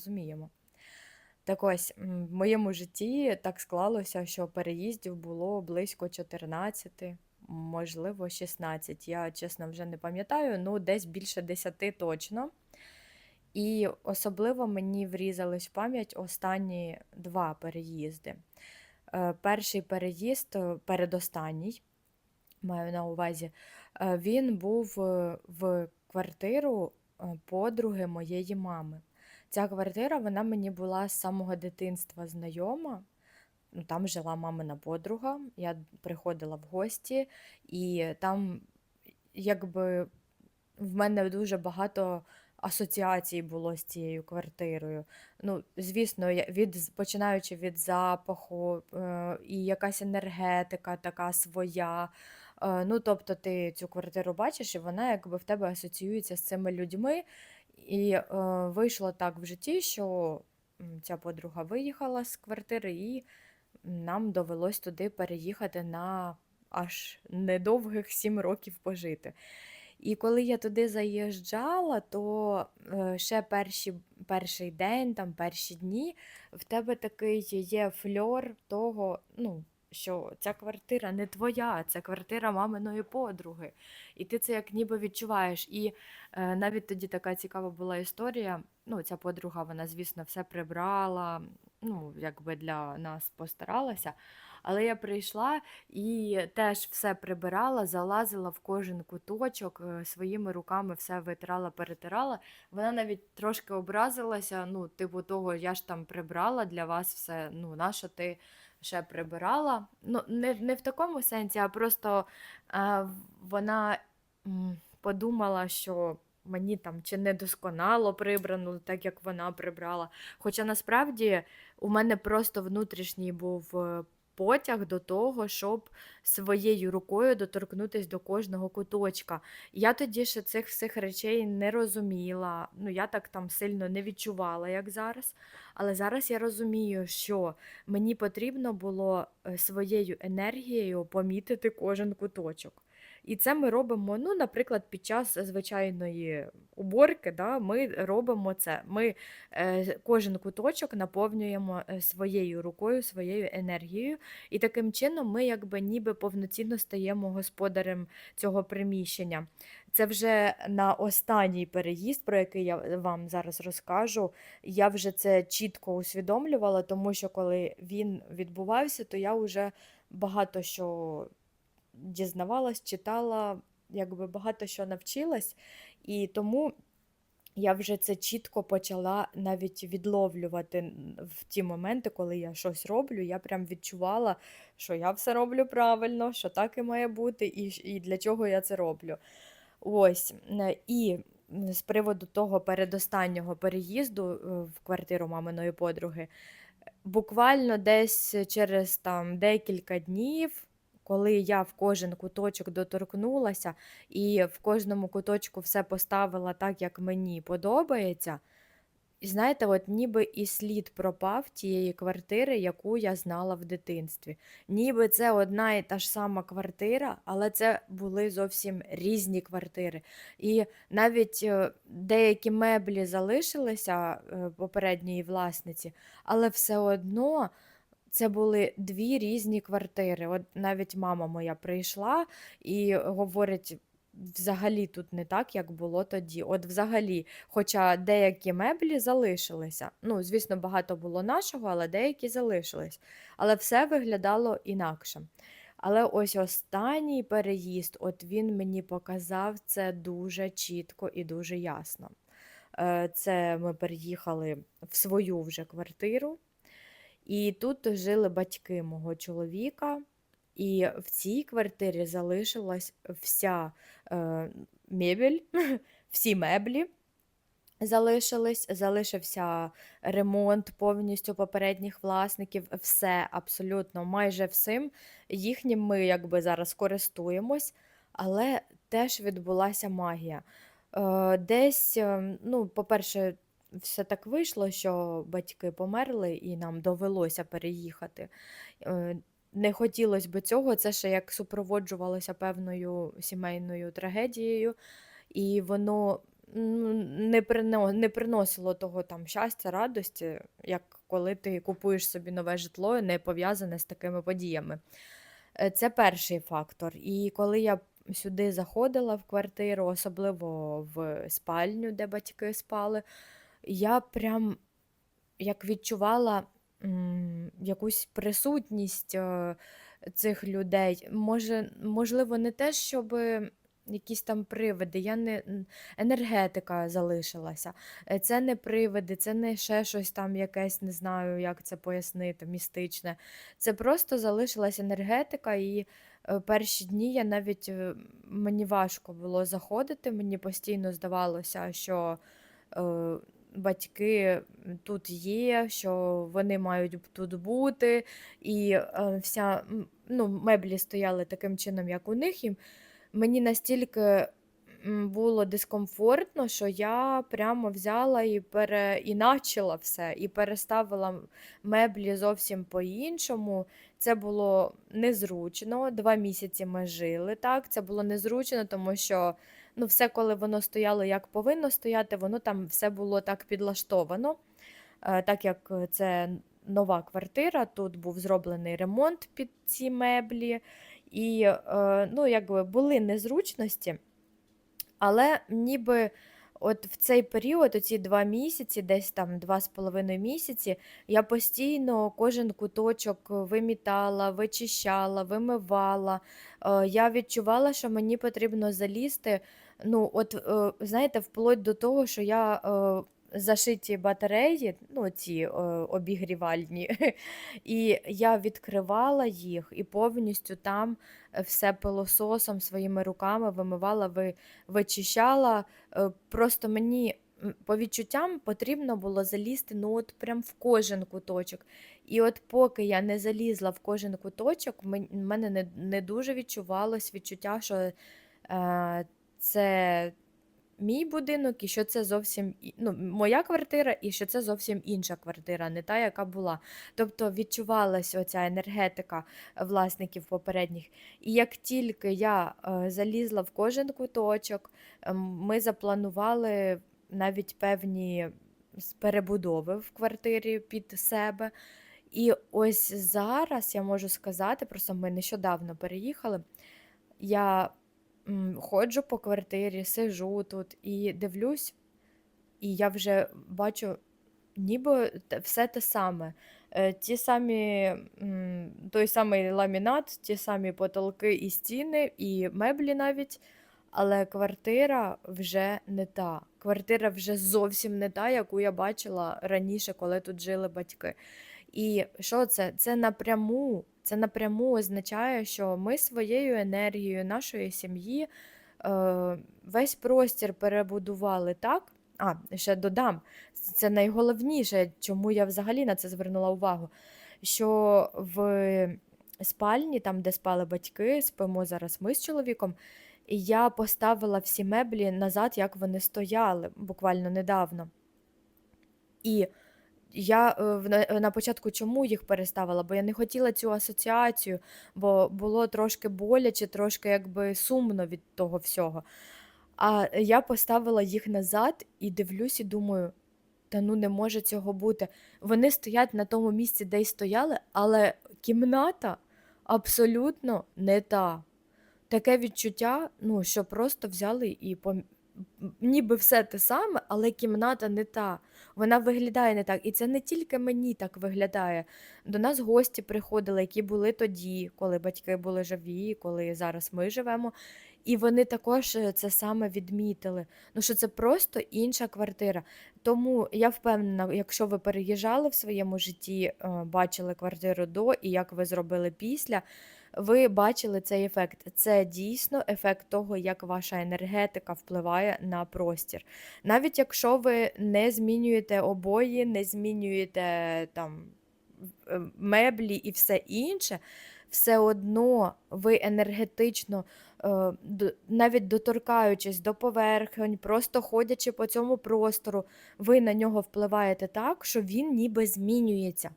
розуміємо. Так ось, в моєму житті так склалося, що переїздів було близько 14, можливо, 16. Я чесно вже не пам'ятаю, ну десь більше 10 точно. І особливо мені врізались в пам'ять останні два переїзди. Е, Перший переїзд, е, передостанній, маю на увазі, е, він був в квартиру подруги моєї мами. Ця квартира, вона мені була з самого дитинства знайома. Ну, Там жила мамина подруга. Я приходила в гості, і там, якби, в мене дуже багато асоціацій було з цією квартирою. Ну, звісно, від, починаючи від запаху, е, і якась енергетика така своя. Е, ну, тобто ти цю квартиру бачиш, і вона якби в тебе асоціюється з цими людьми. І е, вийшло так в житті, що ця подруга виїхала з квартири, і нам довелось туди переїхати на аж недовгих сім років пожити. І коли я туди заїжджала, то е, ще перші, перший день, там перші дні, в тебе такий є фльор того, ну, що ця квартира не твоя, це квартира маминої подруги. І ти це як ніби відчуваєш. І е, навіть тоді така цікава була історія. Ну, ця подруга, вона, звісно, все прибрала, ну, якби для нас постаралася. Але я прийшла і теж все прибирала, залазила в кожен куточок, е, своїми руками все витирала, перетирала. Вона навіть трошки образилася. Ну, типу того, я ж там прибрала для вас все. Ну, нащо ти ще прибирала? Ну, не, не в такому сенсі, а просто е, вона подумала, що. Мені там чи недосконало прибрано, так як вона прибрала. Хоча насправді у мене просто внутрішній був е, потяг до того, щоб своєю рукою доторкнутися до кожного куточка. Я тоді ще цих всіх речей не розуміла. Ну, я так там сильно не відчувала, як зараз. Але зараз я розумію, що мені потрібно було е, своєю енергією помітити кожен куточок. І це ми робимо, ну, наприклад, під час звичайної уборки, да, ми робимо це. Ми е, кожен куточок наповнюємо е, своєю рукою, своєю енергією, і таким чином ми якби ніби повноцінно стаємо господарем цього приміщення. Це вже на останній переїзд, про який я вам зараз розкажу. Я вже це чітко усвідомлювала, тому що коли він відбувався, то я вже багато що дізнавалась, читала, якби багато що навчилась, і тому я вже це чітко почала навіть відловлювати в ті моменти, коли я щось роблю. Я прям відчувала, що я все роблю правильно, що так і має бути, і, і для чого я це роблю. Ось. е, І з приводу того передостаннього переїзду е, в квартиру маминої подруги, буквально десь через там декілька днів, коли я в кожен куточок доторкнулася і в кожному куточку все поставила так, як мені подобається. І знаєте, от ніби і слід пропав тієї квартири, яку я знала в дитинстві. Ніби це одна і та ж сама квартира, але це були зовсім різні квартири. І навіть е, деякі меблі залишилися е, попередньої власниці, але все одно це були дві різні квартири. От навіть мама моя прийшла і говорить. Взагалі тут не так, як було тоді. От взагалі, хоча деякі меблі залишилися. Ну, звісно, багато було нашого, але деякі залишились. Але все виглядало інакше. Але ось останній переїзд, от він мені показав це дуже чітко і дуже ясно. Е, Це ми переїхали в свою вже квартиру. І тут жили батьки мого чоловіка, і в цій квартирі залишилась вся е, мебель, всі меблі залишились, залишився ремонт повністю попередніх власників, все абсолютно майже всім їхнім ми якби зараз користуємось, але теж відбулася магія. Е, Десь, е, ну, по-перше, все так вийшло, що батьки померли і нам довелося переїхати. Е, Не хотілося б цього, це ще як супроводжувалося певною сімейною трагедією, і воно не прино не приносило того там щастя, радості, як коли ти купуєш собі нове житло, не пов'язане з такими подіями. Е, це перший фактор. І коли я сюди заходила в квартиру, особливо в спальню, де батьки спали, я прям як відчувала, м, якусь присутність, е, цих людей. Може можливо, не те, щоби якісь там привиди, я не енергетика залишилася. Е, це не привиди, це не ще щось там якесь, не знаю, як це пояснити, містичне. Це просто залишилась енергетика, і, е, перші дні я навіть, мені важко було заходити, мені постійно здавалося, що, батьки тут є, що вони мають тут бути, і, е, вся ну, меблі стояли таким чином, як у них, і мені настільки, було дискомфортно, що я прямо взяла і переіначила все, і переставила меблі зовсім по-іншому. Це було незручно. 2 місяці ми жили так. Це було незручно, тому що, ну, все, коли воно стояло як повинно стояти, воно там все було так підлаштовано. Е, так як це нова квартира, тут був зроблений ремонт під ці меблі, і, е, ну, якби були незручності, але ніби от в цей період, оці 2 місяці, десь там 2,5 місяці, я постійно кожен куточок вимітала, вичищала, вимивала. Е, я відчувала, що мені потрібно залізти. Ну, от, е, знаєте, вплоть до того, що я, е, зашиті батареї, ну, ці, е, обігрівальні, і я відкривала їх і повністю там все пилососом своїми руками вимивала, ви вичищала. Просто мені, по відчуттям потрібно було залізти, ну, от прям в кожен куточок. І от поки я не залізла в кожен куточок, в мене не не дуже відчувалось відчуття, що, е, це мій будинок і що це зовсім ну, моя квартира, і що це зовсім інша квартира, не та, яка була. Тобто відчувалась оця енергетика власників попередніх. І як тільки я, е, залізла в кожен куточок, ем, ми запланували навіть певні перебудови в квартирі під себе. І ось зараз я можу сказати, просто ми нещодавно переїхали. Я ходжу по квартирі, сижу тут і дивлюсь, і я вже бачу ніби все те саме. Е, ті самі, той самий ламінат, ті самі потолки і стіни, і меблі навіть, але квартира вже не та. Квартира вже зовсім не та, яку я бачила раніше, коли тут жили батьки. І що це? Це напряму, це напряму означає, що ми своєю енергією нашої сім'ї е, весь простір перебудували так. А, ще додам, це найголовніше, чому я взагалі на це звернула увагу. Що в спальні, там, де спали батьки, спимо зараз ми з чоловіком, і я поставила всі меблі назад, як вони стояли буквально недавно. І я, е, на початку чому їх переставила? Бо я не хотіла цю асоціацію, бо було трошки боляче, трошки якби сумно від того всього. А я поставила їх назад і дивлюсь, і думаю: "Та ну не може цього бути". Вони стоять на тому місці, де й стояли, але кімната абсолютно не та. Таке відчуття, ну, що просто взяли і пом ніби все те саме, але кімната не та. Вона виглядає не так. І це не тільки мені так виглядає. До нас гості приходили, які були тоді, коли батьки були живі, коли зараз ми живемо. І вони також е, це саме відмітили. Ну, що це просто інша квартира. Тому я впевнена, якщо ви переїжджали в своєму житті, е, бачили квартиру до і як ви зробили після ви бачили цей ефект. Це дійсно ефект того, як ваша енергетика впливає на простір. Навіть якщо ви не змінюєте обої, не змінюєте там е, меблі і все інше, все одно ви енергетично, е, навіть доторкаючись до поверхонь, просто ходячи по цьому простору, ви на нього впливаєте так, що він ніби змінюється.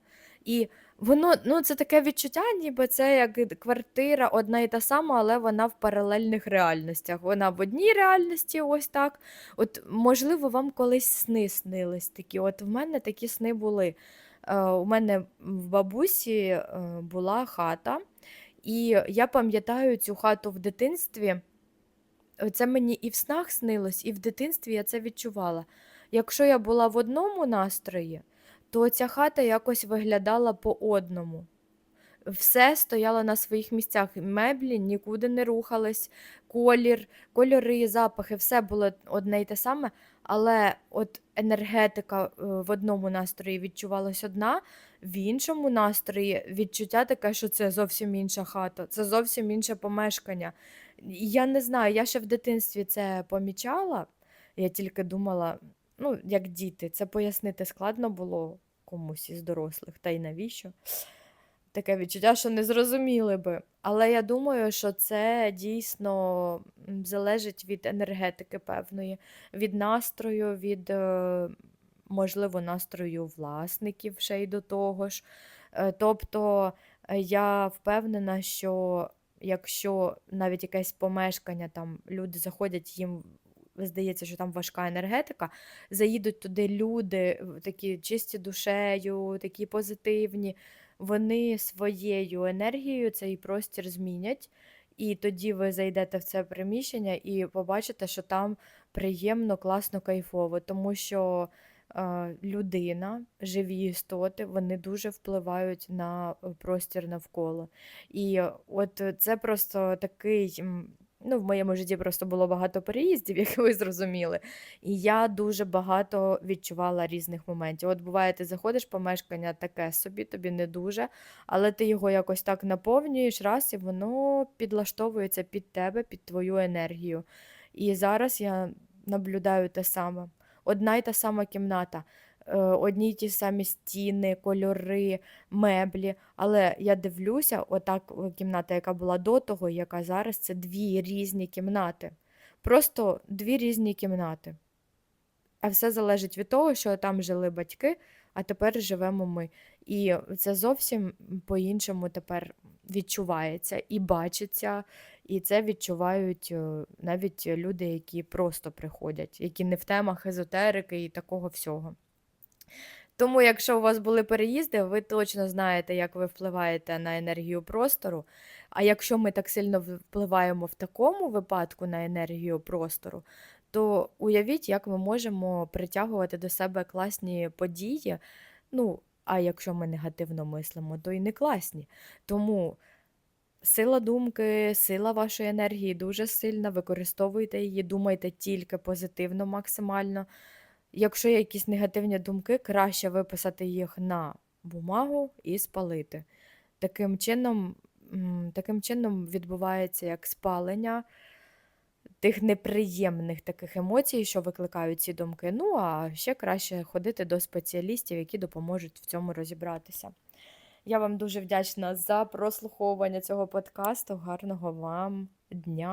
І воно, ну, це таке відчуття, ніби це як квартира одна і та сама, але вона в паралельних реальностях. Вона в одній реальності, ось так. От, можливо, вам колись сни снились такі. От в мене такі сни були. Е, у мене в бабусі е, була хата, і я пам'ятаю цю хату в дитинстві. Це мені і в снах снилось, і в дитинстві я це відчувала. Якщо я була в одному настрої, то ця хата якось виглядала по одному. Все стояло на своїх місцях. Меблі нікуди не рухались, колір, кольори, запахи, все було одне й те саме, але от енергетика е, в одному настрої відчувалась одна, в іншому настрої відчуття таке, що це зовсім інша хата, це зовсім інше помешкання. Я не знаю, я ще в дитинстві це помічала. Я тільки думала, ну, як діти, це пояснити складно було комусь із дорослих, та й навіщо? Таке відчуття, що не зрозуміли би. Але я думаю, що це дійсно залежить від енергетики певної, від настрою, від, е, можливо, настрою власників ще й до того ж. Е, Тобто е, я впевнена, що якщо навіть якесь помешкання, там люди заходять, їм здається, що там важка енергетика, заїдуть туди люди, такі чисті душею, такі позитивні вони своєю енергією цей простір змінять, і тоді ви зайдете в це приміщення і побачите, що там приємно, класно, кайфово, тому що е, людина, живі істоти, вони дуже впливають на е, простір навколо. І е, от це просто такий. Ну, в моєму житті просто було багато переїздів, як ви зрозуміли. І я дуже багато відчувала різних моментів. От буває, ти заходиш помешкання таке собі, тобі не дуже, але ти його якось так наповнюєш раз, і воно підлаштовується під тебе, під твою енергію. І зараз я наблюдаю те саме. Одна й та сама кімната, одні й ті самі стіни, кольори, меблі. Але я дивлюся, отак е, кімната, яка була до того, яка зараз, це дві різні кімнати. Просто дві різні кімнати. А все залежить від того, що там жили батьки, а тепер живемо ми. І це зовсім по-іншому тепер відчувається і бачиться, і це відчувають е, навіть люди, які просто приходять, які не в темах езотерики і такого всього. Тому, якщо у вас були переїзди, ви точно знаєте, як ви впливаєте на енергію простору. А якщо ми так сильно впливаємо в такому випадку на енергію простору, то уявіть, як ми можемо притягувати до себе класні події. Ну, а якщо ми негативно мислимо, то і не класні. Тому сила думки, сила вашої енергії дуже сильна, використовуйте її, думайте тільки позитивно максимально. Якщо є якісь негативні думки, краще виписати їх на бумагу і спалити. Таким чином, таким чином відбувається як спалення тих неприємних таких емоцій, що викликають ці думки. Ну, а ще краще ходити до спеціалістів, які допоможуть в цьому розібратися. Я вам дуже вдячна за прослуховування цього подкасту. Гарного вам дня!